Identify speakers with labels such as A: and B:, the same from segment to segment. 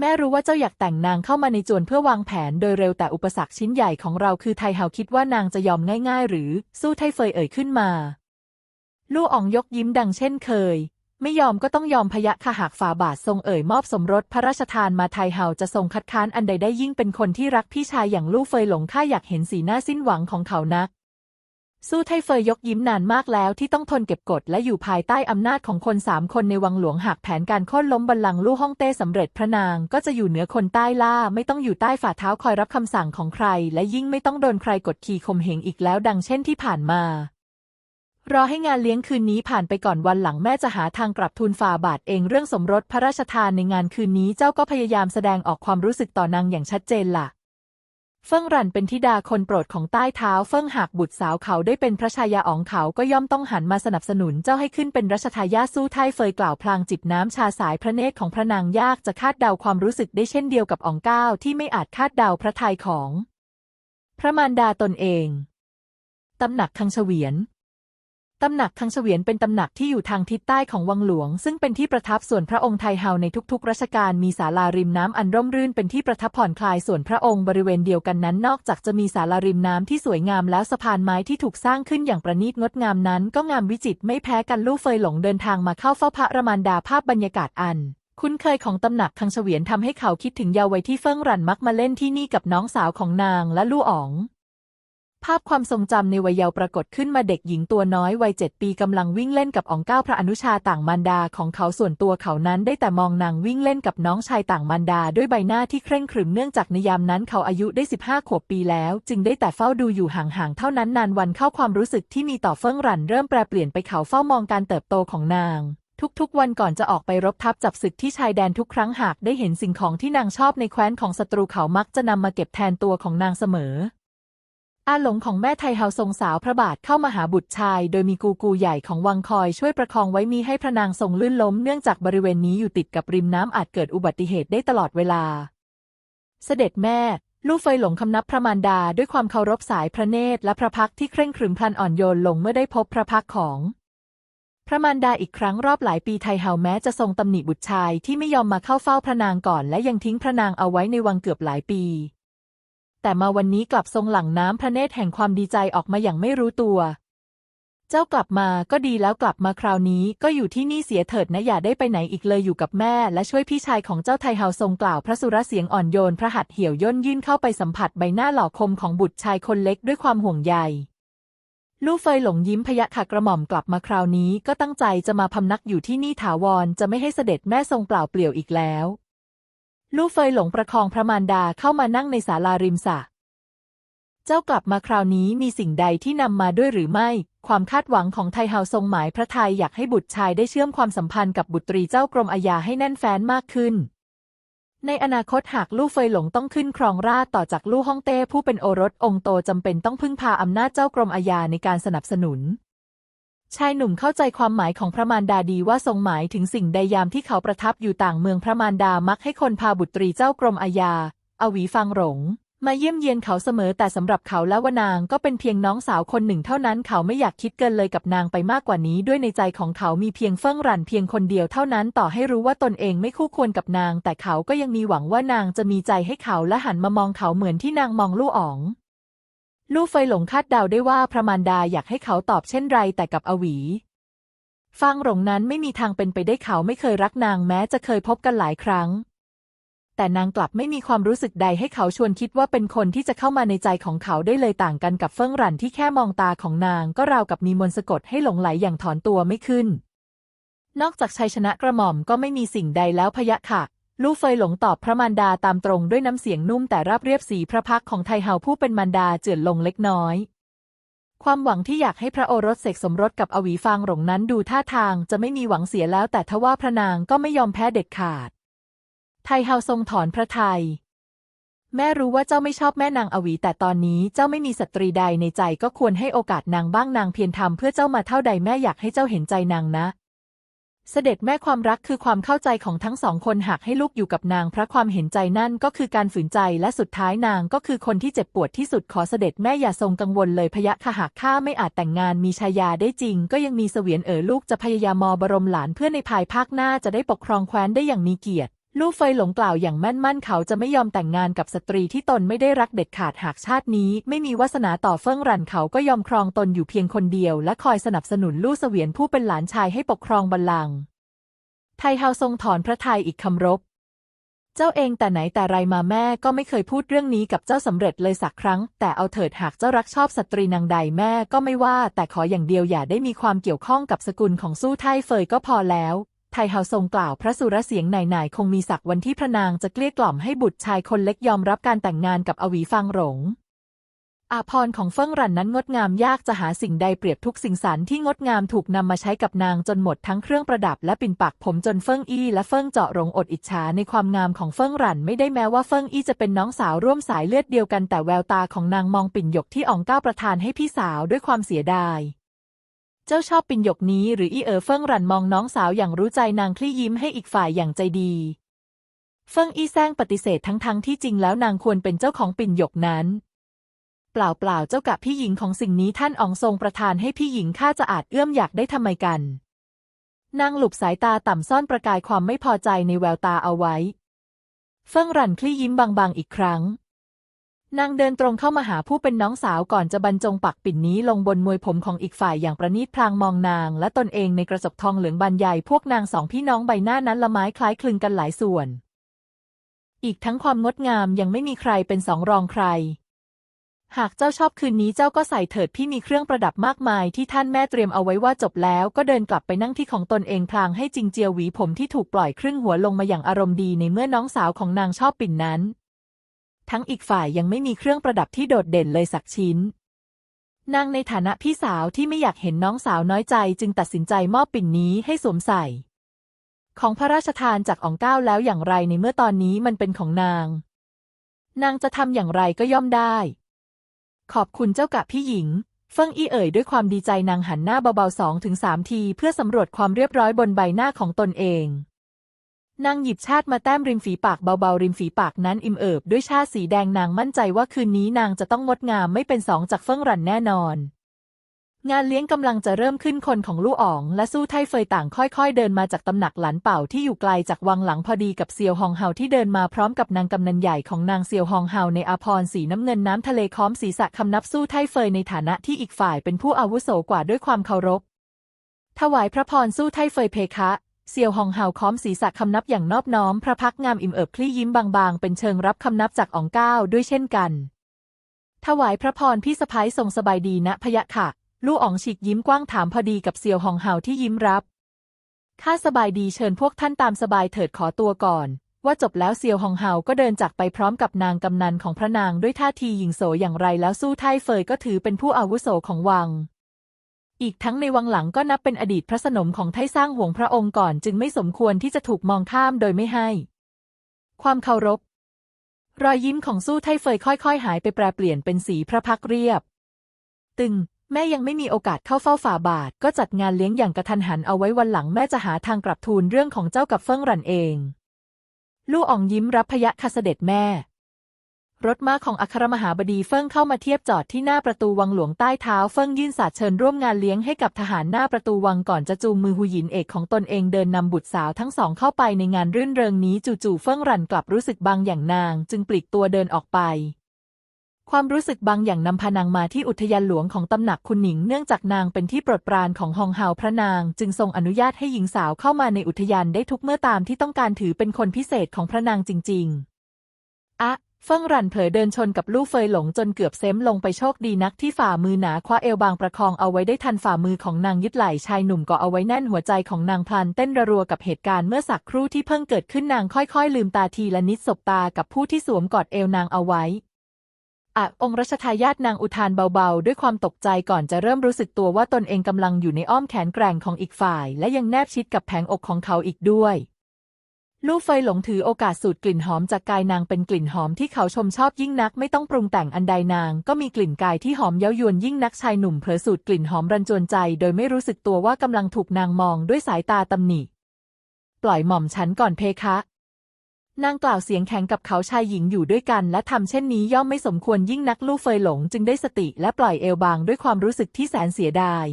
A: แม่รู้ว่าเจ้าอยากแต่งนางเข้ามาในจวนเพื่อวางแผนโดยเร็วแต่อุปสรรคชิ้นใหญ่ของเราคือไทเฮาคิดว่านางจะยอมง่าย ๆ หรือสู้ไทเฟยเอ่ยขึ้นมา ลู่อ๋องยกยิ้มดังเช่นเคย ไม่ยอมก็ต้องยอมพยะค่ะหากฝ่าบาททรงเอ่ยมอบสมรสพระราชทานมาไทเฮาจะทรงคัดค้านอันใดได้ยิ่งเป็นคนที่รักพี่ชายอย่างลู่เฟยหลงข้าอยากเห็นสีหน้าสิ้นหวังของเขานัก สู้ไทเฟยยกยิ้มนานมากแล้วที่ต้องทนเก็บกดและอยู่ภายใต้อำนาจของคนสามคนในวังหลวงหากแผนการโค่นล้มบัลลังก์ลู่ฮ่องเต้สำเร็จพระนางก็จะอยู่เหนือคนใต้ล่าไม่ต้องอยู่ใต้ฝ่าเท้าคอยรับคำสั่งของใคร และยิ่งไม่ต้องโดนใครกดขี่ข่มเหงอีกแล้วดังเช่นที่ผ่านมารอให้งานเลี้ยงคืนนี้ผ่านไปก่อนวันหลังแม่จะหาทางกลับทูลฝ่าบาทเองเรื่องสมรสพระราชทานในงานคืนนี้เจ้าก็พยายามแสดงออกความรู้สึกต่อนางอย่างชัดเจนล่ะ เฟิ่งรันเป็นธิดาคนโปรดของใต้เท้าเฟิ่งหากบุตรสาวเขาได้เป็นพระชายาอ๋องเขาก็ย่อมต้องหันมาสนับสนุนเจ้าให้ขึ้นเป็นรัชทายาทสู้ไทเฟยกล่าวพลางจิบน้ำชาสายพระเนตรของพระนางยากจะคาดเดาความรู้สึกได้เช่นเดียวกับอ๋องก้าวที่ไม่อาจคาดเดาพระทัยของ พระมารดาตนเอง ตำหนักคังเฉวียน ตำหนักคังเฉวียนเป็นตำหนักที่อยู่ทางทิศใต้ของวังหลวง ซึ่งเป็นที่ประทับส่วนพระองค์ไทเฮาในทุกๆรัชกาลมีศาลาริมน้ำอันร่มรื่นเป็นที่ประทับผ่อนคลายส่วนพระองค์บริเวณเดียวกันนั้น นอกจากจะมีศาลาริมน้ำที่สวยงามแล้วสะพานไม้ที่ถูกสร้างขึ้นอย่างประณีตงดงามนั้น ก็งามวิจิตรไม่แพ้กันลู่เฟยหลงเดินทางมาเข้าเฝ้าพระรมารดาภาพบรรยากาศอันคุ้นเคยของตำหนักคังเฉวียนทำให้เขาคิดถึงเยาว์วัยที่เฟิ่งรันมักมาเล่นที่นี่กับน้องสาวของนางและลู่อ๋อง ภาพความทรงจำในวัยเยาว์ปรากฏขึ้นมาเด็กหญิงตัวน้อยวัยเจ็ดปีกำลังวิ่งเล่นกับอองเก้าพระอนุชาต่างมารดาของเขาส่วนตัวเขานั้นได้แต่มองนางวิ่งเล่นกับน้องชายต่างมารดาด้วยใบหน้าที่เคร่งขรึมเนื่องจากในยามนั้นเขาอายุได้ 15 ขวบปีแล้ว จึงได้แต่เฝ้าดูอยู่ห่างๆเท่านั้นนานวันเข้าความรู้สึกที่มีต่อเฟิ่งรันเริ่มแปรเปลี่ยนไปเขาเฝ้ามองการเติบโตของนางทุกๆ วันก่อนจะออกไปรบทัพจับศึกที่ชายแดนทุกครั้งหากได้เห็นสิ่งของที่นางชอบในแคว้นของศัตรูเขามักจะนำมาเก็บแทนตัวของนางเสมอ อาหลงของแม่ไทเฮาทรงสาวพระบาทเข้ามาหาบุตรชาย โดยมีกูกูใหญ่ของวังคอยช่วยประคองไว้มีให้พระนางทรงลื่นล้มเนื่องจากบริเวณนี้อยู่ติดกับริมน้ำอาจเกิดอุบัติเหตุได้ตลอดเวลา เสด็จแม่ ลู่เฟยหลงคำนับพระมารดาด้วยความเคารพสายพระเนตรและพระพักที่เคร่งครึมพลันอ่อนโยนลงเมื่อได้พบพระพักของ พระมารดาอีกครั้งรอบหลายปีไทเฮาแม้จะทรงตำหนิบุตรชายที่ไม่ยอมมาเข้าเฝ้าพระนางก่อน และยังทิ้งพระนางเอาไว้ในวังเกือบหลายปี แต่มาวันนี้กลับทรงหลั่งน้ำพระเนตรแห่งความดีใจออกมาอย่างไม่รู้ตัว เจ้ากลับมาก็ดีแล้วกลับมาคราวนี้ก็อยู่ที่นี่เสียเถิดนะอย่าได้ไปไหนอีกเลยอยู่กับแม่ และช่วยพี่ชายของเจ้าไทเฮาทรงกล่าวพระสุรเสียงอ่อนโยนพระหัตถ์เหี่ยวย่นยื่นเข้าไปสัมผัสใบหน้าหล่อคมของบุตรชายคนเล็กด้วยความห่วงใยลู่เฟยหลงยิ้มพยะค่ะกระหม่อมกลับมาคราวนี้ก็ตั้งใจจะมาพำนักอยู่ที่นี่ถาวรจะไม่ให้เสด็จแม่ทรงเปล่าเปลี่ยวอีกแล้ว ลู่เฟยหลงประคองพระมารดาเข้ามานั่งในศาลาริมสระเจ้ากลับมาคราวนี้มีสิ่งใดที่นำมาด้วยหรือไม่ ความคาดหวังของไทเฮาทรงหมายพระทัยอยากให้บุตรชายได้เชื่อมความสัมพันธ์กับบุตรีเจ้ากรมอาญาให้แน่นแฟ้นมากขึ้น ในอนาคตหากลู่เฟยหลงต้องขึ้นครองราชต่อจากลู่ฮ่องเต้ผู้เป็นโอรสองโตจำเป็นต้องพึ่งพาอำนาจเจ้ากรมอาญาในการสนับสนุน ชายหนุ่มเข้าใจความหมายของพระมารดาดีว่าทรงหมายถึงสิ่งใดยามที่เขาประทับอยู่ต่างเมืองพระมารดามักให้คนพาบุตรีเจ้ากรมอาญาอวีฟังหลงมาเยี่ยมเยียนเขาเสมอแต่สำหรับเขาและวานางก็เป็นเพียงน้องสาวคนหนึ่งเท่านั้นเขาไม่อยากคิดเกินเลยกับนางไปมากกว่านี้ ด้วยในใจของเขามีเพียงเฟิ่งรันเพียงคนเดียวเท่านั้นต่อให้รู้ว่าตนเองไม่คู่ควรกับนาง แต่เขาก็ยังมีหวังว่านางจะมีใจให้เขาและหันมามองเขาเหมือนที่นางมองลู่อ๋อง ลู่เฟยหลงคาดเดาได้ว่าพระมารดาอยากให้เขาตอบเช่นไรแต่กับอวีฟางหลงนั้นไม่มีทางเป็นไปได้เขาไม่เคยรักนางแม้จะเคยพบกันหลายครั้ง แต่นางกลับไม่มีความรู้สึกใดให้เขาชวนคิดว่าเป็นคนที่จะเข้ามาในใจของเขาได้เลยต่างกันกับเฟิ่งรันที่แค่มองตาของนางก็ราวกับมีมนต์สะกดให้หลงไหลอย่างถอนตัวไม่ขึ้น นอกจากชัยชนะกระหม่อมก็ไม่มีสิ่งใดแล้วพะยะค่ะ ลู่เฟยหลงตอบพระมารดาตามตรงด้วยน้ำเสียงนุ่มแต่ราบเรียบสีพระพักของไทเฮาผู้เป็นมารดาเจือนลงเล็กน้อย ความหวังที่อยากให้พระโอรสเสกสมรสกับอวีฟางหลงนั้นดูท่าทางจะไม่มีหวังเสียแล้ว แต่ทว่าพระนางก็ไม่ยอมแพ้เด็ดขาด ไทเฮาทรงถอนพระไทย แม่รู้ว่าเจ้าไม่ชอบแม่นางอวีแต่ตอนนี้เจ้าไม่มีสตรีใดในใจก็ควรให้โอกาสนางบ้างนางเพียรทำเพื่อเจ้ามาเท่าใดแม่อยากให้เจ้าเห็นใจนางนะ เสด็จแม่ความรักคือความเข้าใจของทั้งสองคนหากให้ลูกอยู่กับนางพระความเห็นใจนั่นก็คือการฝืนใจและสุดท้ายนางก็คือคนที่เจ็บปวดที่สุดขอเสด็จแม่อย่าทรงกังวลเลยพยะค่ะหากข้าไม่อาจแต่งงานมีชายาได้จริง ก็ยังมีเสวียนเอ๋อลูกจะพยายามมอบรมหลานเพื่อในภายภาคหน้าจะได้ปกครองแคว้นได้อย่างมีเกียรติ ลู่เฟยหลงกล่าวอย่างแม่นมั่นเขาจะไม่ยอมแต่งงานกับสตรีที่ตนไม่ได้รักเด็ดขาดหากชาตินี้ ไม่มีวาสนาต่อเฟิ่งรันเขาก็ยอมครองตนอยู่เพียงคนเดียว และคอยสนับสนุนลู่เสวียนผู้เป็นหลานชายให้ปกครองบัลลังก์ไทเฮาทรงถอนพระทัยอีกคำรบ เจ้าเองแต่ไหนแต่ไรมาแม่ก็ไม่เคยพูดเรื่องนี้กับเจ้าสำเร็จเลยสักครั้ง แต่เอาเถิดหากเจ้ารักชอบสตรีนางใดแม่ก็ไม่ว่า แต่ขออย่างเดียวอย่าได้มีความเกี่ยวข้องกับสกุลของสู้ไทเฟยก็พอแล้ว ไทเฮาทรงกล่าวพระสุรเสียงหน่ายๆคงมีศักวันที่พระนางจะเกลี้ยกล่อมให้บุตรชายคนเล็กยอมรับการแต่งงานกับอวีฟังหลงอาพรของเฟิ่งรันนั้นงดงามยากจะหาสิ่งใดเปรียบทุกสิ่งสรรที่งดงามถูกนำมาใช้กับนางจนหมดทั้งเครื่องประดับและปิ่นปักผมจนเฟิ่งอี้และเฟิ่งเจาะรงอดอิจฉาในความงามของเฟิ่งรันไม่ได้แม้ว่าเฟิ่งอี้จะเป็นน้องสาวร่วมสายเลือดเดียวกันแต่แววตาของนางมองปิ่นหยกที่อ่องก้าวประทานให้พี่สาวด้วยความเสียดาย เจ้าชอบปินหยกนี้หรืออีเอ๋อเฟิ่งรันมองน้องสาวอย่างรู้ใจนางคลี่ยิ้มให้อีกฝ่ายอย่างใจดี เฟิ่งอี้แซงปฏิเสธทั้งๆที่จริงแล้วนางควรเป็นเจ้าของปินหยกนั้น เปล่าเปล่าเจ้ากับพี่หญิงของสิ่งนี้ท่านอองทรงประทานให้พี่หญิงข้าจะอาจเอื้อมอยากได้ทำไมกัน นางหลบสายตาต่ำซ่อนประกายความไม่พอใจในแววตาเอาไว้ เฟิ่งรันคลี่ยิ้มบางๆอีกครั้ง นางเดินตรงเข้ามาหาผู้เป็นน้องสาวก่อนจะบรรจงปักปิ่นนี้ลงบนมวยผมของอีกฝ่ายอย่างประณีตพลางมองนางและตนเองในกระจกทองเหลืองบานใหญ่พวกนางสองพี่น้องใบหน้านั้นละไม้คล้ายคลึงกันหลายส่วน อีกทั้งความงดงามยังไม่มีใครเป็นสองรองใคร หากเจ้าชอบคืนนี้เจ้าก็ใส่เถิดพี่มีเครื่องประดับมากมายที่ท่านแม่เตรียมเอาไว้ว่าจบแล้วก็เดินกลับไปนั่งที่ของตนเองพลางให้จิงเจียวหวีผมที่ถูกปล่อยครึ่งหัวลงมาอย่างอารมณ์ดีในเมื่อน้องสาวของนางชอบปิ่นนั้น ทั้งอีกฝ่ายยังไม่มีเครื่องประดับที่โดดเด่นเลยสักชิ้น นางในฐานะพี่สาวที่ไม่อยากเห็นน้องสาวน้อยใจจึงตัดสินใจมอบปิ่นนี้ให้สวมใส่ ของพระราชทานจากองเก้าแล้วอย่างไรในเมื่อตอนนี้มันเป็นของนาง นางจะทำอย่างไรก็ย่อมได้ ขอบคุณเจ้ากะพี่หญิงเฟิ่งอี้เอ่ยด้วยความดีใจนางหันหน้าเบาๆสองถึงสามที เพื่อสำรวจความเรียบร้อยบนใบหน้าของตนเอง นางหยิบชาติมาแต้มริมฝีปากเบาๆ ริมฝีปากนั้นอิ่มเอิบด้วยชาสีแดงนางมั่นใจว่าคืนนี้นางจะต้องงดงามไม่เป็นสองจากเฟิ่งรันแน่นอน งานเลี้ยงกำลังจะเริ่มขึ้นคนของลู่อ๋อง และสู้ไทเฟยต่างค่อยๆ เดินมาจากตำหนักหลันเป่าที่อยู่ไกลจากวังหลังพอดีกับเซียวฮองเฮาที่เดินมาพร้อมกับนางกำนันใหญ่ของนางเซียวฮองเฮาในอาภรสีน้ำเงินน้ำทะเลค้อมศีรษะคำนับสู้ไทเฟยในฐานะที่อีกฝ่ายเป็นผู้อาวุโสกว่าด้วยความเคารพถวายพระพรสู้ไทเฟยเพคะ เซียวฮองเฮาค้อมศีรษะคำนับอย่างนอบน้อม พระพักงามอิ่มเอิบคลี่ยิ้มบางๆ เป็นเชิงรับคำนับจากอ๋องก้าวด้วยเช่นกัน ถวายพระพรพี่สะพ้ายทรงสบายดีนะพะยะค่ะ ลู่อ๋องฉีกยิ้มกว้างถามพอดีกับเซียวฮองเฮาที่ยิ้มรับ ข้าสบายดีเชิญพวกท่านตามสบายเถิดขอตัวก่อน ว่าจบแล้วเซียวฮองเฮาก็เดินจากไปพร้อมกับนางกำนันของพระนางด้วยท่าทีหญิงโสอย่างไรแล้วสู้ไทเฟยก็ถือเป็นผู้อาวุโสของวัง อีกทั้งในวังหลังก็นับเป็นอดีตพระสนมของไทสร้างห่วงพระองค์ก่อนจึงไม่สมควรที่จะถูกมองข้ามโดยไม่ให้ ความเคารพ รอยยิ้มของสู้ไทเฟยค่อยๆ หายไปแปรเปลี่ยนเป็นสีพระพักตร์เรียบ ตึง แม่ยังไม่มีโอกาสเข้าเฝ้าฝ่าบาท ก็จัดงานเลี้ยงอย่างกระทันหันเอาไว้วันหลังแม่จะหาทางกลับทูลเรื่องของเจ้ากับเฟิ่งรันเอง ลู่อ่องยิ้มรับพยะค่ะเสด็จแม่ รถม้าของอัครมหาบดีเฟิ่งเข้ามาเทียบจอดที่หน้าประตูวังหลวงใต้เท้าเฟิ่งยื่นสาดเชิญร่วมงานเลี้ยงให้กับทหารหน้าประตูวังก่อนจะจูงมือหูหยินเอกของตนเองเดินนำบุตรสาวทั้งสองเข้าไปในงานรื่นเริงนี้จู่ๆเฟิ่งรันกลับรู้สึกบางอย่างนาง จึงปลีกตัวเดินออกไปความรู้สึกบางอย่างนำพานางมาที่อุทยานหลวงของตำหนักคุณหนิงเนื่องจากนางเป็นที่โปรดปรานของฮองเฮาพระนาง จึงทรงอนุญาตให้หญิงสาวเข้ามาในอุทยานได้ทุกเมื่อตามที่ต้องการถือเป็นคนพิเศษของพระนางจริง ๆ อะ เฟิ่งรันเผลอเดินชนกับลู่เฟยหลงจนเกือบเซมลงไปโชคดีนักที่ฝ่ามือหนาคว้าเอวบางประคองเอาไว้ได้ทันฝ่ามือของนางยึดไหล่ชายหนุ่มก็เอาไว้แน่นหัวใจของนางพลันเต้นระรัวกับเหตุการณ์เมื่อสักครู่ที่เพิ่งเกิดขึ้นนางค่อยๆ ลืมตาทีละนิดสบตากับผู้ที่สวมกอดเอวนางเอาไว้อะองค์รัชทายาทนางอุทานเบาๆ ด้วยความตกใจก่อนจะเริ่มรู้สึกตัวว่าตนเองกำลังอยู่ในอ้อมแขนแกร่งของอีกฝ่าย และยังแนบชิดกับแผงอกของเขาอีกด้วย ลู่เฟยหลงถือโอกาสสูดกลิ่นหอมจากกายนางเป็นกลิ่นหอมที่เขาชมชอบยิ่งนักไม่ต้องปรุงแต่งอันใดนาง ก็มีกลิ่นกายที่หอมเย้ายวนยิ่งนักชายหนุ่มเผลอสูดกลิ่นหอมรันจวนใจ โดยไม่รู้สึกตัวว่ากำลังถูกนางมองด้วยสายตาตำหนิ ปล่อยหม่อมฉันก่อนเพคะ นางกล่าวเสียงแข็งกับเขาชายหญิงอยู่ด้วยกัน และทำเช่นนี้ย่อมไม่สมควรยิ่งนักลู่เฟยหลงจึงได้สติและปล่อยเอวบางด้วยความรู้สึกที่แสนเสียดาย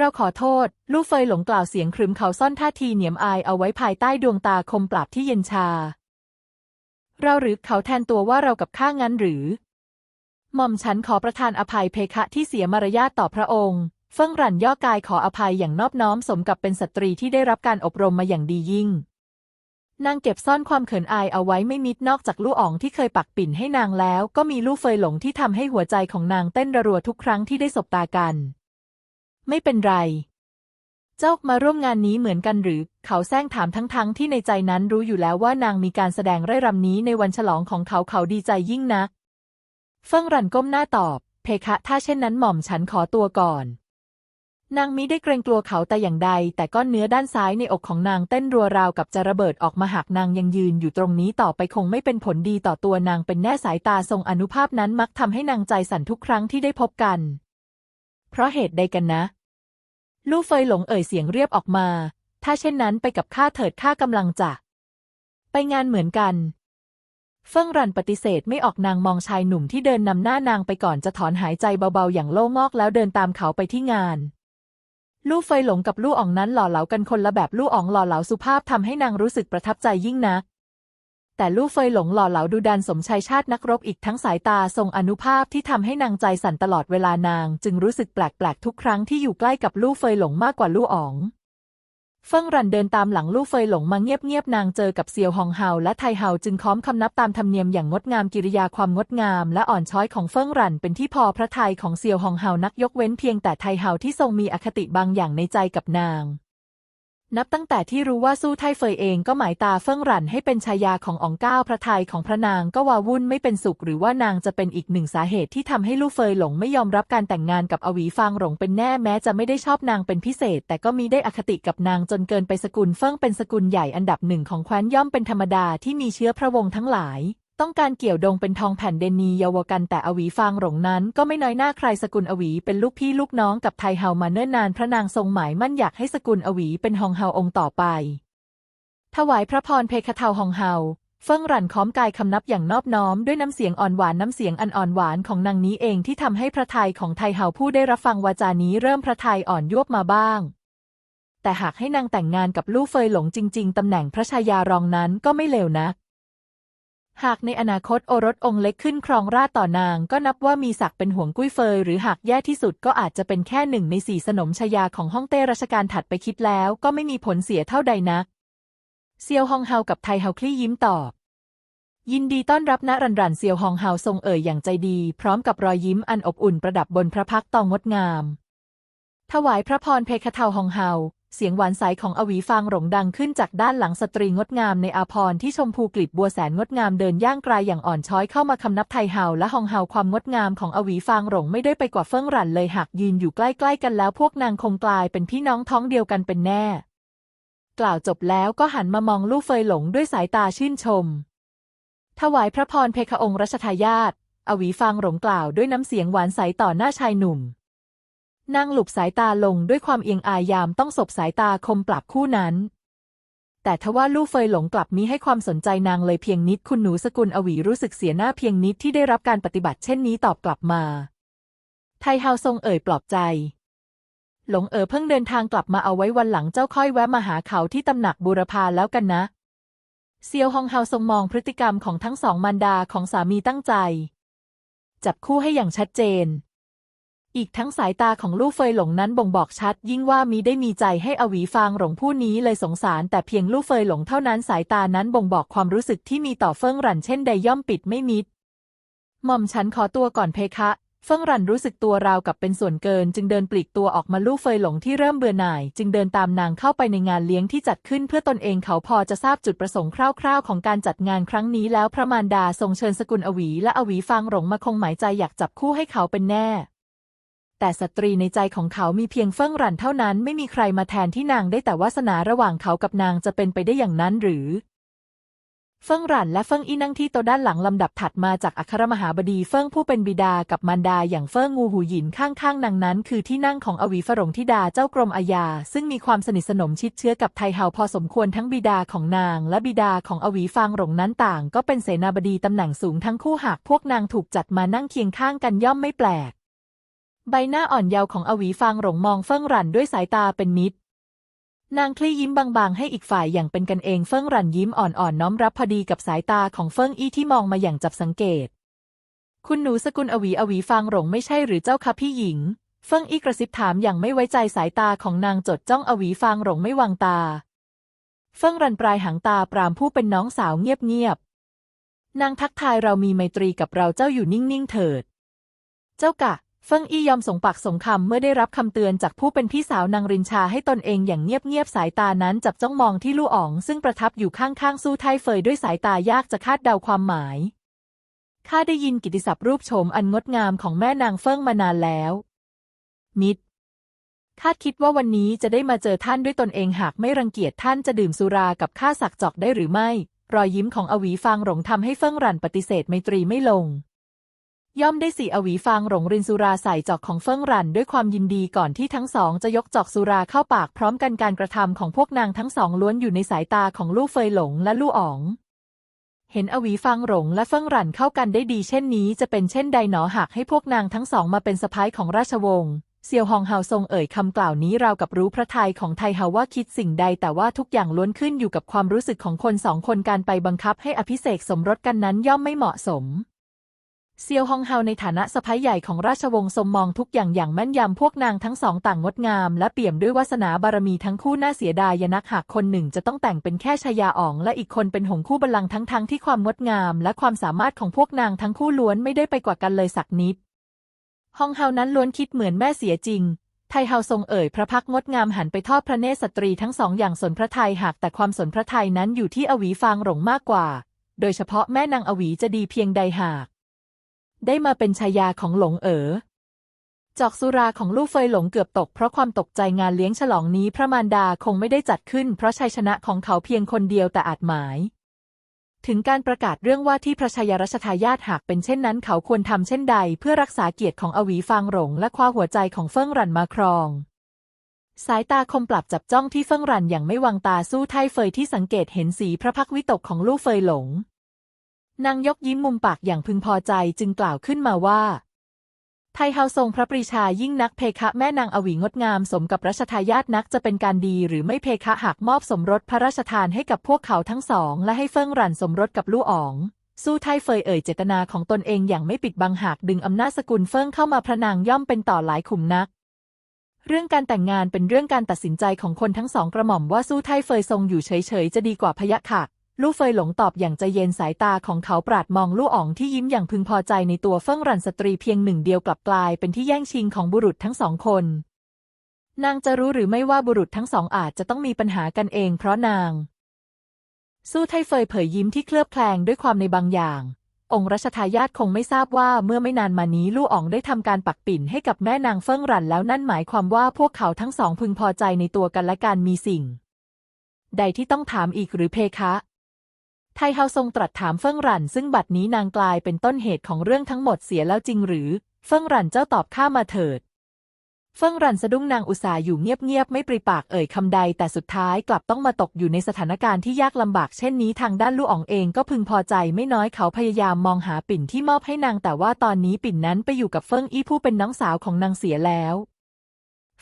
A: เราขอโทษ ลู่เฟยหลงกล่าวเสียงครึมเขาซ่อนท่าทีเหนียมอายเอาไว้ภายใต้ดวงตาคมปราบที่เย็นชา เราหรือเขาแทนตัวว่าเรากับข้างั้นหรือ หม่อมฉันขอประทานอภัยเพคะที่เสียมารยาทต่อพระองค์เฟิ่งรันย่อกายขออภัยอย่างนอบน้อมสมกับเป็นสตรีที่ได้รับการอบรมมาอย่างดียิ่ง นางเก็บซ่อนความเขินอายเอาไว้ไม่มิดนอกจากลู่อ๋องที่เคยปักปิ่นให้นางแล้ว ก็มีลู่เฟยหลงที่ทำให้หัวใจของนางเต้นระรัวทุกครั้งที่ได้สบตากัน ไม่เป็นไร เจ้ามาร่วมงานนี้เหมือนกันหรือ เขาแซงถามทั้งๆทที่ในใจนั้นรู้อยู่แล้วว่านางมีการแสดงไร่รำนี้ในวันฉลองของเขาเขาดีใจยิ่งนัก เฟิ่งรันก้มหน้าตอบ เพคะถ้าเช่นนั้นหม่อมฉันขอตัวก่อน นางมิได้เกรงกลัวเขาแต่อย่างใด แต่ก้อนเนื้อด้านซ้ายในอกของนางเต้นรัวราวกับจะระเบิดออกมาหากนางยังยืนอยู่ตรงนี้ต่อไปคงไม่เป็นผลดีต่อตัวนางเป็นแน่สายตาทรงอนุภาพนั้นมักทำให้นางใจสั่นทุกครั้งที่ได้พบกัน เพราะเหตุใดกันนะ ลู่เฟยหลงเอ่ยเสียงเรียบออกมา ถ้าเช่นนั้นไปกับข้าเถิดข้ากำลังจะ ไปงานเหมือนกัน เฟิ่งรันปฏิเสธไม่ออกนางมองชายหนุ่มที่เดินนำหน้านางไปก่อนจะถอนหายใจเบาๆอย่างโล่งอกแล้วเดินตามเขาไปที่งานลู่เฟยหลงกับลู่อ๋องนั้นหล่อเหลากันคนละแบบลู่อ๋องหล่อเหลาสุภาพทำให้นางรู้สึกประทับใจยิ่งนัก แต่ลู่เฟยหลงหล่อเหลาดูดันสมชายชาตินักรบอีกทั้งสายตาทรงอนุภาพที่ทำให้นางใจสั่นตลอดเวลานาง จึงรู้สึกแปลกๆทุกครั้งที่อยู่ใกล้กับลู่เฟยหลงมากกว่าลู่อ๋องเฟิงรันเดินตามหลังลู่เฟยหลงมาเงียบๆนางเจอกับเซียวฮองเฮาและไทเฮาจึงค้อมคำนับตามธรรมเนียมอย่างงดงามกิริยาความงดงามและอ่อนช้อยของเฟิงรันเป็นที่พอพระทัยของเซียวฮองเฮานักยกเว้นเพียงแต่ไทเฮาที่ทรงมีอคติบางอย่างในใจกับนาง นับตั้งแต่ที่รู้ว่าสู้ไทเฟยเองก็หมายตาเฟิ่งหรันให้เป็นชายาขององเก้าพระทัยของพระนางก็วาวุ่นไม่เป็นสุข หรือว่านางจะเป็นอีกหนึ่งสาเหตุที่ทำให้ลู่เฟยหลงไม่ยอมรับการแต่งงานกับอวีฟางหลงเป็นแน่แม้จะไม่ได้ชอบนางเป็นพิเศษ แต่ก็มีได้อคติกับนางจนเกินไปสกุลเฟิ่งเป็นสกุลใหญ่อันดับหนึ่งของแคว้นย่อมเป็นธรรมดาที่มีเชื้อพระวงศ์ทั้งหลาย ต้องการเกี่ยวดงเป็นทองแผ่นเดนีเยาวกันแต่อวีฟางหลงนั้น ก็ไม่น้อยหน้าใครสกุลอวีเป็นลูกพี่ลูกน้องกับไทเฮามาเนิ่นนานพระนางทรงหมายมั่นอยากให้สกุลอวีเป็นฮองเฮาองค์ต่อไป ถวายพระพรเพคะเทาฮองเฮาเฟิ่งรันค้อมกายคำนับอย่างนอบน้อมด้วยน้ำเสียงอ่อนหวานน้ำเสียงอันอ่อนหวานของนางนี้เองที่ทำให้พระทัยของไทเฮาผู้ได้รับฟังวาจานี้เริ่มพระทัยอ่อนยวบมาบ้าง แต่หากให้นางแต่งงานกับลู่เฟยหลงจริง ๆตำแหน่งพระชายารองนั้นก็ไม่เลวนัก หากในอนาคตโอรสองค์เล็กขึ้นครองราชต่อนาง ก็นับว่ามีศักดิ์เป็นห่วงกุ้ยเฟยหรือหากแย่ที่สุดก็อาจจะเป็นแค่หนึ่งในสี่สนมชายาของฮ่องเต้รัชกาลถัดไปคิดแล้ว ก็ไม่มีผลเสียเท่าใดนัก เซียวฮองเฮากับไทเฮาคลี่ยิ้มตอบ ยินดีต้อนรับณรันรันเซียวฮองเฮาทรงเอ่ยอย่างใจดี พร้อมกับรอยยิ้มอันอบอุ่นประดับบนพระพักตร์ตองงดงาม ถวายพระพรเพคะเทาฮองเฮา เสียงหวานใสของอวีฟางหลงดังขึ้นจากด้านหลังสตรีงดงามในอาพรณ์ที่ชมพูกลีบบัวแสนงดงามเดินย่างกลายอย่างอ่อนช้อยเข้ามาคำนับไทเฮาและฮองเฮาความงดงามของอวีฟางหลงไม่ได้ไปกว่าเฟิ่งหรันเลยหากยืนอยู่ใกล้ๆกันแล้วพวกนางคงกลายเป็นพี่น้องท้องเดียวกันเป็นแน่ กล่าวจบแล้วก็หันมามองลู่เฟยหลงด้วยสายตาชื่นชม ถวายพระพรเพคะองค์รัชทายาทอวีฟางหลงกล่าวด้วยน้ำเสียงหวานใสต่อหน้าชายหนุ่ม นางหลุบสายตาลงด้วยความเอียงอายยามต้องสบสายตาคมปรับคู่นั้น แต่ทว่าลู่เฟยหลงกลับมิให้ความสนใจนางเลยเพียงนิดคุณหนูสกุลอวีรู้สึกเสียหน้าเพียงนิดที่ได้รับการปฏิบัติเช่นนี้ตอบกลับมา ไทเฮาทรงเอ่ยปลอบใจ หลงเอ๋อเพิ่งเดินทางกลับมาเอาไว้วันหลังเจ้าค่อยแวะมาหาเขาที่ตำหนักบูรพาแล้วกันนะเซียวฮองเฮาทรงมองพฤติกรรมของทั้งสองมารดาของสามีตั้งใจ จับคู่ให้อย่างชัดเจน อีกทั้งสายตาของลู่เฟยหลงนั้นบ่งบอกชัด ยิ่งว่ามีได้มีใจให้อวีฟางหลงผู้นี้เลยสงสาร แต่เพียงลู่เฟยหลงเท่านั้นสายตานั้นบ่งบอกความรู้สึกที่มีต่อเฟิงรันเช่นใดย่อมปิดไม่มิดหม่อมฉันขอตัวก่อนเพคะเฟิงรันรู้สึกตัวราวกับเป็นส่วนเกิน จึงเดินปลีกตัวออกมาลู่เฟยหลงที่เริ่มเบื่อหน่าย จึงเดินตามนางเข้าไปในงานเลี้ยงที่จัดขึ้นเพื่อตนเองเขาพอจะทราบจุดประสงค์คร่าวๆ ของการจัดงานครั้งนี้แล้วพระมารดาทรงเชิญสกุลอวี และอวีฟางหลงมาคงหมายใจอยากจับคู่ให้เขาเป็นแน่ แต่สตรีในใจของเขามีเพียงเฟิ่งรันเท่านั้นไม่มีใครมาแทนที่นางได้แต่วาสนาระหว่างเขากับนางจะเป็นไปได้อย่างนั้นหรือ เฟิ่งรันและเฟิ่งอี้นั่งที่โต๊ะด้านหลังลำดับถัดมาจากอัครมหาบดีเฟิ่งผู้เป็นบิดากับมารดาอย่างเฟิ่งงูหูหยินข้างๆนางนั้น คือที่นั่งของอวีฝรงธิดาเจ้ากรมอาญาซึ่งมีความสนิทสนมชิดเชื้อกับไทเฮาพอสมควรทั้งบิดาของนาง และบิดาของอวีฟางหลงนั้นต่าง ก็เป็นเสนาบดีตำแหน่งสูงทั้งคู่หากพวกนางถูกจัดมานั่งเคียงข้างกันย่อมไม่แปลก ใบหน้าอ่อนเยาว์ของอวีฟางหลงมองเฟิ่งรันด้วยสายตาเป็นมิตร นางคลี่ยิ้มบางๆ ให้อีกฝ่ายอย่างเป็นกันเองเฟิ่งรันยิ้มอ่อนๆน้อมรับพอดีกับสายตาของเฟิ่งอี้ที่มองมาอย่างจับสังเกต คุณหนูสกุลอวีอวีฟางหลงไม่ใช่หรือเจ้าคะพี่หญิง เฟิ่งอี้กระซิบถามอย่างไม่ไว้ใจสายตาของนางจดจ้องอวีฟางหลงไม่วางตา เฟิ่งรันปลายหางตาปรามผู้เป็นน้องสาวเงียบๆนางทักทายเรามีไมตรีกับเราเจ้าอยู่นิ่งๆเถิด เจ้ากะ เฟิ่งอี้ยอมส่งปากส่งคำเมื่อได้รับคำเตือนจากผู้เป็นพี่สาวนางรินชาให้ตนเองอย่างเงียบๆสายตานั้นจับจ้องมองที่ลู่อ๋องซึ่งประทับอยู่ข้างๆสู้ไทเฟยด้วยสายตายากจะคาดเดาความหมายข้าได้ยินกิติศัพท์รูปโฉมอันงดงามของแม่นางเฟิ่งมานานแล้ว มิตรคาดคิดว่าวันนี้จะได้มาเจอท่านด้วยตนเองหากไม่รังเกียจท่านจะดื่มสุรากับข้าสักจอกได้หรือไม่ รอยยิ้มของอวีฟางหลงทำให้เฟิ่งรันปฏิเสธไมตรีไม่ลง ย่อมได้สิอวีฟางหลงรินสุราใส่จอกของเฟิ่งรันด้วยความยินดีก่อนที่ทั้งสองจะยกจอกสุราเข้าปากพร้อมกันการกระทำของพวกนางทั้งสองล้วนอยู่ในสายตาของลู่เฟยหลงและลู่อ๋อง เห็นอวีฟางหลงและเฟิ่งรันเข้ากันได้ดีเช่นนี้จะเป็นเช่นใดหนอหากให้พวกนางทั้งสองมาเป็นสะพ้ายของราชวงศ์เซียวฮองเฮาทรงเอ่ยคำกล่าวนี้ราวกับรู้พระทัยของไทเฮาว่าคิดสิ่งใดแต่ว่าทุกอย่างล้วนขึ้นอยู่กับความรู้สึกของคนสองคนการไปบังคับให้อภิเษกสมรสกันนั้นย่อมไม่เหมาะสม เซียวฮองเฮาในฐานะสะพ้ายใหญ่ของราชวงศ์ทรงมองทุกอย่างอย่างแม่นยำพวกนางทั้งสองต่างงดงาม และเปี่ยมด้วยวาสนาบารมีทั้งคู่น่าเสียดายยนักหากคนหนึ่งจะต้องแต่งเป็นแค่ชายาอ๋อง และอีกคนเป็นหงคู่บัลลังก์ทั้งทั้งที่ความงดงาม และความสามารถของพวกนางทั้งคู่ล้วนไม่ได้ไปกว่ากันเลยสักนิดฮองเฮานั้นล้วนคิดเหมือนแม่เสียจริง ไทเฮาทรงเอ่ยพระพักงดงามหันไปทอดพระเนตรสตรีทั้งสองอย่างสนพระทัยหากแต่ความสนพระทัยนั้นอยู่ที่อวีฟางหลงมากกว่า โดยเฉพาะแม่นางอวีจะดีเพียงใดหาก ได้มาเป็นชายาของหลงเอ๋อจอกสุราของลูกเฟยหลงเกือบตกเพราะความตกใจงานเลี้ยงฉลองนี้พระมารดาคงไม่ได้จัดขึ้น เพราะชัยชนะของเขาเพียงคนเดียวแต่อาจหมาย ถึงการประกาศเรื่องว่าที่พระชายารัชทายาทหากเป็นเช่นนั้น เขาควรทำเช่นใด เพื่อรักษาเกียรติของอวีฟางหลงและคว้าหัวใจของเฟิ่งรันมาครอง สายตาคมปรับจับจ้องที่เฟิ่งรันอย่างไม่วางตาสู้ไทเฟยที่สังเกตเห็นสีพระพักวิตกของลูกเฟยหลง นางยกยิ้มมุมปากอย่างพึงพอใจจึงกล่าวขึ้นมาว่า ไทเฮาทรงพระปรีชายิ่งนักเพคะแม่นางอวีงดงามสมกับรัชทายาทนักจะเป็นการดีหรือไม่เพคะหากมอบสมรสพระราชทานให้กับพวกเขาทั้งสอง และให้เฟิ่งรันสมรสกับลู่อ๋อง สู้ไทเฟยเอ่ยเจตนาของตนเองอย่างไม่ปิดบังหากดึงอำนาจสกุลเฟิ่งเข้ามาพระนางย่อมเป็นต่อหลายขุมนักเรื่องการแต่งงานเป็นเรื่องการตัดสินใจของคนทั้งสองกระหม่อมว่าสู้ไทเฟยทรงอยู่เฉยๆ จะดีกว่าพะยะค่ะ ลู่เฟยหลงตอบอย่างใจเย็นสายตาของเขาปราดมองลู่อ๋องที่ยิ้มอย่างพึงพอใจในตัวเฟิ่งรันสตรีเพียงหนึ่งเดียวกลับกลายเป็นที่แย่งชิงของบุรุษทั้งสองคน นางจะรู้หรือไม่ว่าบุรุษทั้งสองอาจจะต้องมีปัญหากันเองเพราะนาง สู้ไทเฟยเผยยิ้มที่เคลือบแคลงด้วยความในบางอย่าง องค์รัชทายาทคงไม่ทราบว่าเมื่อไม่นานมานี้ลู่อ๋องได้ทำการปักปิ่นให้กับแม่นางเฟิ่งรันแล้วนั่นหมายความว่าพวกเขาทั้งสองพึงพอใจในตัวกันและการมีสิ่ง ใดที่ต้องถามอีกหรือเพคะ ไทเฮาทรงตรัสถามเฟิ่งรันซึ่งบัดนี้นางกลายเป็นต้นเหตุของเรื่องทั้งหมดเสียแล้วจริงหรือ เฟิ่งรันเจ้าตอบข้ามาเถิด เฟิ่งรันสะดุ้งนางอุตส่าห์อยู่เงียบๆไม่ปริปากเอ่ยคำใด แต่สุดท้ายกลับต้องมาตกอยู่ในสถานการณ์ที่ยากลำบากเช่นนี้ทางด้านลู่อ๋องเองก็พึงพอใจไม่น้อยเขาพยายามมองหาปิ่นที่มอบให้นางแต่ว่าตอนนี้ปิ่นนั้นไปอยู่กับเฟิ่งอี้ผู้เป็นน้องสาวของนางเสียแล้ว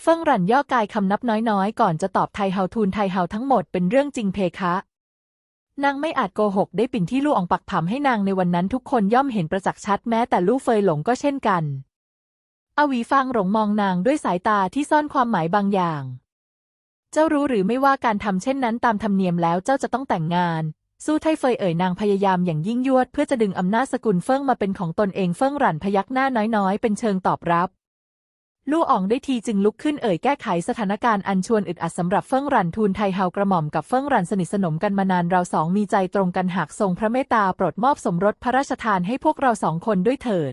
A: เฟิ่งรันย่อกายคำนับน้อยๆ ก่อนจะตอบไทเฮาทูลไทเฮาทั้งหมดเป็นเรื่องจริงเพคะ นางไม่อาจโกหกได้ปิ่นที่ลู่อองปักผำให้นางในวันนั้นทุกคนย่อมเห็นประจักษ์ชัดแม้แต่ลู่เฟยหลงก็เช่นกัน อวีฟางหลงมองนางด้วยสายตาที่ซ่อนความหมายบางอย่าง เจ้ารู้หรือไม่ว่าการทำเช่นนั้นตามธรรมเนียมแล้วเจ้าจะต้องแต่งงาน สู้ไทเฟยเอ่ยนางพยายามอย่างยิ่งยวดเพื่อจะดึงอำนาจสกุลเฟิ่งมาเป็นของตนเองเฟิ่งหรั่นพยักหน้าน้อยๆ เป็นเชิงตอบรับ ลู่อ๋องได้ทีจึงลุกขึ้นเอ่ยแก้ไขสถานการณ์อันชวนอึดอัดสำหรับเฟิ่งรันทูลไทยเฮากระหม่อมกับเฟิ่งรันสนิทสนมกันมานานเราสองมีใจตรงกันหากทรงพระเมตตาโปรดมอบสมรสพระราชทานให้พวกเราสองคนด้วยเถิด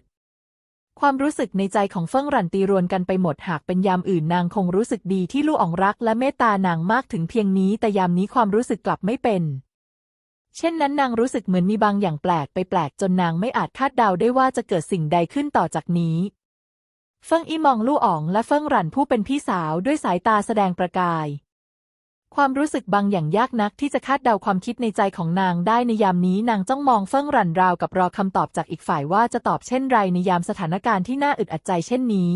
A: ความรู้สึกในใจของเฟิ่งรันตีรวนกันไปหมดหากเป็นยามอื่นนางคงรู้สึกดีที่ลู่อ๋องรักและเมตตานางมากถึงเพียงนี้ แต่ยามนี้ความรู้สึกกลับไม่เป็นเช่นนั้นนางรู้สึกเหมือนมีบางอย่างแปลกไปแปลกจนนางไม่อาจคาดเดาได้ว่าจะเกิดสิ่งใดขึ้นต่อจากนี้ เฟิงอี้มองลู่อ๋องและเฟิงหรันผู้เป็นพี่สาวด้วยสายตาแสดงประกาย ความรู้สึกบางอย่างยากนักที่จะคาดเดาความคิดในใจของนางได้ในยามนี้นางจ้องมองเฟิงหรันราวกับรอคำตอบจากอีกฝ่ายว่าจะตอบเช่นไรในยามสถานการณ์ที่น่าอึดอัดใจเช่นนี้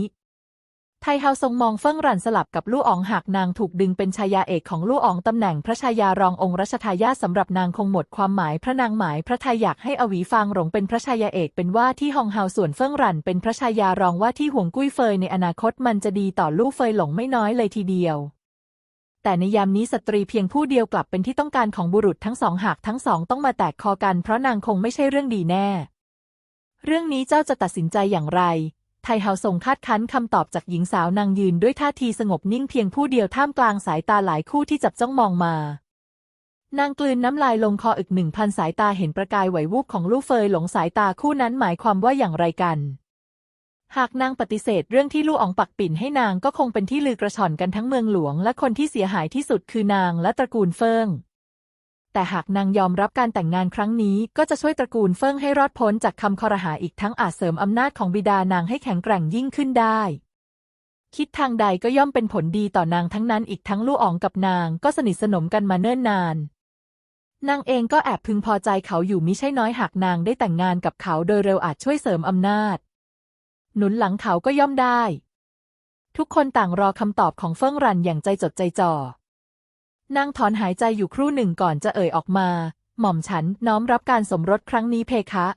A: ไทเฮาทรงมองเฟิ่งรันสลับกับลู่อ๋องหากนางถูกดึงเป็นชายาเอกของลู่อ๋องตำแหน่งพระชายารององค์รัชทายาทสำหรับนางคงหมดความหมายพระนางหมายพระไทยอยากให้อวีฟางหลงเป็นพระชายาเอกเป็นว่าที่ฮองเฮาส่วนเฟิ่งรันเป็นพระชายารองว่าที่ห่วงกุ้ยเฟยในอนาคตมันจะดีต่อลู่เฟยหลงไม่น้อยเลยทีเดียวแต่ในยามนี้สตรีเพียงผู้เดียวกลับเป็นที่ต้องการของบุรุษทั้งสองหากทั้งสองต้องมาแตกคอกันเพราะนางคงไม่ใช่เรื่องดีแน่ เรื่องนี้เจ้าจะตัดสินใจอย่างไร ไทเฮาส่งคาดคั้นคำตอบจากหญิงสาวนางยืนด้วยท่าทีสงบนิ่งเพียงผู้เดียวท่ามกลางสายตาหลายคู่ที่จับจ้องมองมานางกลืนน้ำลายลงคออึกหนึ่งพันสายตาเห็นประกายไหววูบของลู่เฟยหลงสายตาคู่นั้นหมายความว่าอย่างไรกัน หากนางปฏิเสธเรื่องที่ลู่อองปักปิ่นให้นางก็คงเป็นที่ลือกระชอนกันทั้งเมืองหลวง และคนที่เสียหายที่สุดคือนางและตระกูลเฟิง แต่หากนางยอมรับการแต่งงานครั้งนี้ก็จะช่วยตระกูลเฟิงให้รอดพ้นจากคำคอรหาอีกทั้งอาจเสริมอำนาจของบิดานางให้แข็งแกร่งยิ่งขึ้นได้ คิดทางใดก็ย่อมเป็นผลดีต่อนางทั้งนั้นอีกทั้งลู่อ๋องกับนางก็สนิทสนมกันมาเนิ่นนานนางเองก็แอบพึงพอใจเขาอยู่มิใช่น้อยหากนางได้แต่งงานกับเขาโดยเร็วอาจช่วยเสริมอำนาจ หนุนหลังเขาก็ย่อมได้ ทุกคนต่างรอคำตอบของเฟิ่งรันอย่างใจจดใจจ่อ นางถอนหายใจอยู่ครู่หนึ่งก่อนจะเอ่ยออกมา หม่อมฉันน้อมรับการสมรสครั้งนี้เพคะ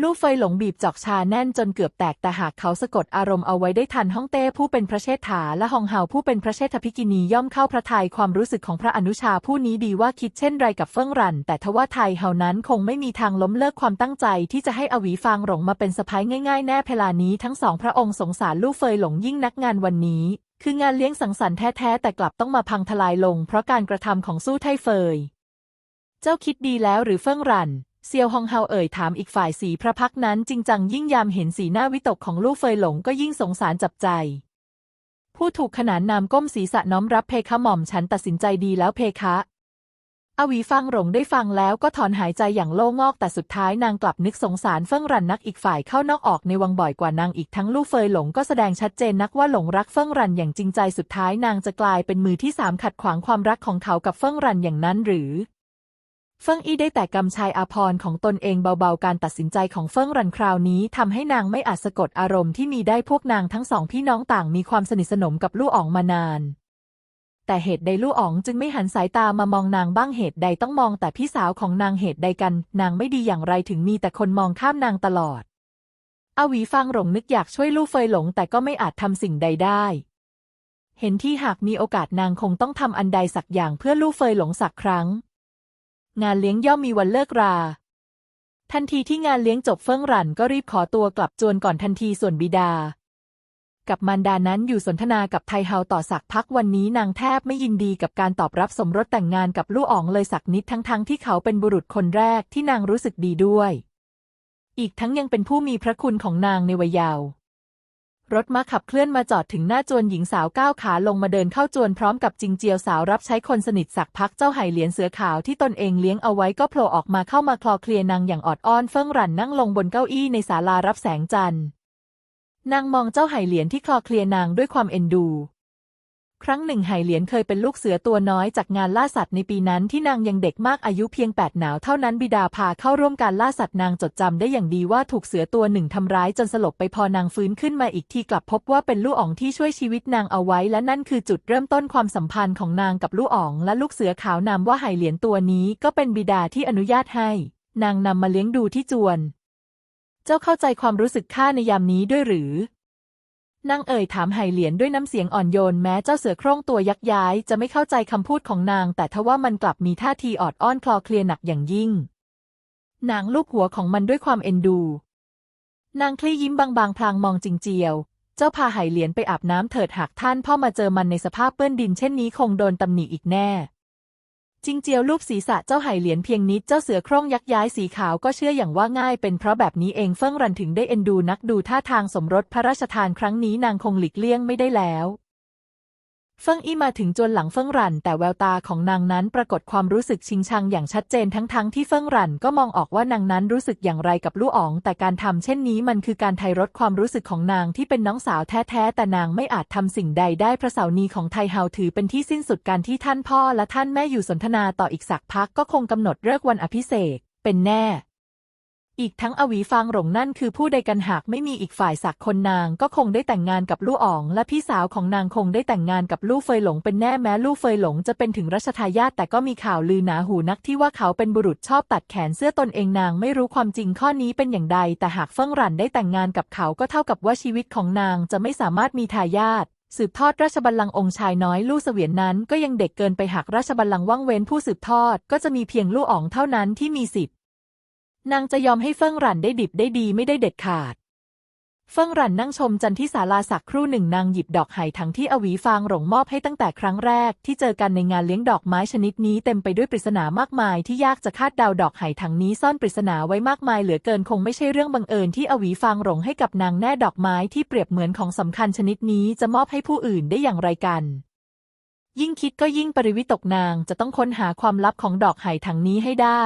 A: ลู่เฟยหลงบีบจอกชาแน่นจนเกือบแตกแต่หากเขาสะกดอารมณ์เอาไว้ได้ทันฮ่องเต้ผู้เป็นพระเชษฐาและฮองเฮาผู้เป็นพระเชษฐพิกินีย่อมเข้าพระทัยความรู้สึกของพระอนุชาผู้นี้ดีว่าคิดเช่นไรกับเฟิ่งรัน แต่ทว่าไทยเฮานั้นคงไม่มีทางล้มเลิกความตั้งใจที่จะให้อวีฟางหลงมาเป็นสะพ้ายง่าย ๆ แน่เพลานี้ทั้งสองพระองค์สงสารลู่เฟยหลงยิ่งนักงานวันนี้ คืองานเลี้ยงสังสรรค์แท้ๆแต่กลับต้องมาพังทลายลง เพราะการกระทำของสู้ไทเฟย เจ้าคิดดีแล้วหรือเฟิ่งรันเซียวฮองเฮาเอ่ยถามอีกฝ่ายสีพระพักนั้นจริงจังยิ่งยามเห็นสีหน้าวิตกของลู่เฟยหลงก็ยิ่งสงสารจับใจ ผู้ถูกขนานนามก้มศีรษะน้อมรับเพคะหม่อมฉันตัดสินใจดีแล้วเพคะ อวีฟังหลงได้ฟังแล้วก็ถอนหายใจอย่างโล่งอกแต่สุดท้ายนางกลับนึกสงสารเฟิ่งรันนักอีกฝ่ายเข้านอกออกในวังบ่อยกว่านางอีกทั้งลู่เฟยหลงก็แสดงชัดเจนนักว่าหลงรักเฟิ่งรันอย่างจริงใจสุดท้ายนางจะกลายเป็นมือที่สามขัดขวางความรักของเขากับเฟิ่งรันอย่างนั้นหรือ เฟิ่งอี้ได้แต่กำชายอาพรของตนเองเบาๆการตัดสินใจของเฟิ่งรันคราวนี้ทำให้นางไม่อาจสะกดอารมณ์ที่มีได้พวกนางทั้งสองพี่น้องต่างมีความสนิทสนมกับลู่อ๋องมานาน แต่เหตุใดลู่อ๋องจึงไม่หันสายตามามองนางบ้างเหตุใดต้องมองแต่พี่สาวของนางเหตุใดกัน นางไม่ดีอย่างไรถึงมีแต่คนมองข้ามนางตลอดอวีฟังหลงนึกอยากช่วยลู่เฟยหลงแต่ก็ไม่อาจทำสิ่งใดได้ เห็นที่หากมีโอกาสนางคงต้องทำอันใดสักอย่างเพื่อลู่เฟยหลงสักครั้ง งานเลี้ยงย่อมมีวันเลิกรา ทันทีที่งานเลี้ยงจบเฟิ่งรันก็รีบขอตัวกลับจวนก่อนทันทีส่วนบิดา กับมารดานั้นอยู่สนทนากับไทเฮาต่อสักพักวันนี้นางแทบไม่ยินดีกับการตอบรับสมรสแต่งงานกับลู่อ๋องเลยสักนิดทั้งๆที่เขาเป็นบุรุษคนแรกที่นางรู้สึกดีด้วย อีกทั้งยังเป็นผู้มีพระคุณของนางในวัยเยาว์รถมาขับเคลื่อนมาจอดถึงหน้าจวนหญิงสาวก้าวขาลงมาเดินเข้าจวนพร้อมกับจิงเจียวสาวรับใช้คนสนิทสักพักเจ้าไห่เหลียนเสือขาวที่ตนเองเลี้ยงเอาไว้ก็โผล่ออกมาเข้ามาคลอเคลียนางอย่างออดอ้อนเฟิ่งรันนั่งลงบนเก้าอี้ในศาลารับแสงจันทร์ นางมองเจ้าไห่เหลียนที่คลอเคลียนางด้วยความเอ็นดู ครั้งหนึ่งไห่เหลียนเคยเป็นลูกเสือตัวน้อยจากงานล่าสัตว์ในปีนั้นที่นางยังเด็กมากอายุเพียงแปดหนาวเท่านั้นบิดาพาเข้าร่วมการล่าสัตว์นางจดจำได้อย่างดีว่าถูกเสือตัวหนึ่งทำร้ายจนสลบไปพอนางฟื้นขึ้นมาอีกทีกลับพบว่าเป็นลูกอ๋องที่ช่วยชีวิตนางเอาไว้ และนั่นคือจุดเริ่มต้นความสัมพันธ์ของนางกับลูกอ๋อง และลูกเสือขาวนามว่าไห่เหลียนตัวนี้ก็เป็นบิดาที่อนุญาตให้ นางนำมาเลี้ยงดูที่จวน เจ้าเข้าใจความรู้สึกข้าในยามนี้ด้วยหรือนางเอ่ยถามไหเหลียนด้วยน้ำเสียงอ่อนโยนแม้เจ้าเสือโคร่งตัวยักย้ายจะไม่เข้าใจคำพูดของนาง แต่ทว่ามันกลับมีท่าทีออดอ้อนคลอเคลียหนักอย่างยิ่ง นางลูบหัวของมันด้วยความเอ็นดู นางคลี่ยิ้มบางๆ พลางมองจิงเจียว เจ้าพาไหเหลียนไปอาบน้ำเถิดหากท่านพ่อมาเจอมันในสภาพเปื้อนดินเช่นนี้คงโดนตำหนิอีกแน่ จิงเจียวรูปศีรษะเจ้าไหเหลียนเพียงนิดเจ้าเสือโคร่งยักย้ายสีขาวก็เชื่ออย่างว่าง่ายเป็นเพราะแบบนี้เองเฟิ่งรันถึงได้เอ็นดูนักดูท่าทางสมรสพระราชทานครั้งนี้นางคงหลีกเลี่ยงไม่ได้แล้ว เฟิ่งอี้มาถึงจวนหลังเฟิ่งรัน แต่แววตาของนางนั้นปรากฏความรู้สึกชิงชังอย่างชัดเจนทั้งๆทที่เฟิ่งรันก็มองออกว่านางนั้นรู้สึกอย่างไรกับลู่อ๋อง แต่การทำเช่นนี้มันคือการไทยรดความรู้สึกของนางที่เป็นน้องสาวแท้ๆแต่นางไม่อาจทำสิ่งใดได้พระเสาวนีของไทเฮาถือเป็นที่สิ้นสุดการที่ท่านพ่อและท่านแม่อยู่สนทนาต่ออีกสักพักก็คงกำหนดเลิกวันอภิเษกเป็นแน่ อีกทั้งอวีฟางหลงนั่นคือผู้ใดกันหากไม่มีอีกฝ่ายสักคนนางก็คงได้แต่งงานกับลู่อ๋อง และพี่สาวของนางคงได้แต่งงานกับลู่เฟยหลงเป็นแน่แม้ลู่เฟยหลงจะเป็นถึงรัชทายาทแต่ก็มีข่าวลือหนาหูนักที่ว่าเขาเป็นบุรุษชอบตัดแขนเสื้อตนเองนางไม่รู้ความจริงข้อนี้เป็นอย่างใด แต่หากเฟิ่งหรันได้แต่งงานกับเขาก็เท่ากับว่าชีวิตของนางจะไม่สามารถมีทายาทสืบทอดราชบัลลังก์องค์ชายน้อยลู่เสวียนนั้นก็ยังเด็กเกินไปหากราชบัลลังก์ว่างเว้นผู้สืบทอดก็จะมีเพียงลู่อ๋องเท่านั้นที่มีสิทธิ์ นางจะยอมให้เฟิ่งหรันได้ดิบได้ดีไม่ได้เด็ดขาด เฟิ่งหรันนั่งชมจันที่ศาลาสักครู่หนึ่งนางหยิบดอกไหทั้งที่อวีฟางหลงมอบให้ตั้งแต่ครั้งแรก ที่เจอกันในงานเลี้ยงดอกไม้ชนิดนี้เต็มไปด้วยปริศนามากมายที่ยากจะคาดเดาดอกไหทั้งนี้ซ่อนปริศนาไว้มากมายเหลือเกินคงไม่ใช่เรื่องบังเอิญที่อวีฟางหลงให้กับนางแน่ดอกไม้ที่เปรียบเหมือนของสำคัญชนิดนี้จะมอบให้ผู้อื่นได้อย่างไรกันยิ่งคิดก็ยิ่งปริวิตกนางจะต้องค้นหาความลับของดอกไหทั้งนี้ให้ได้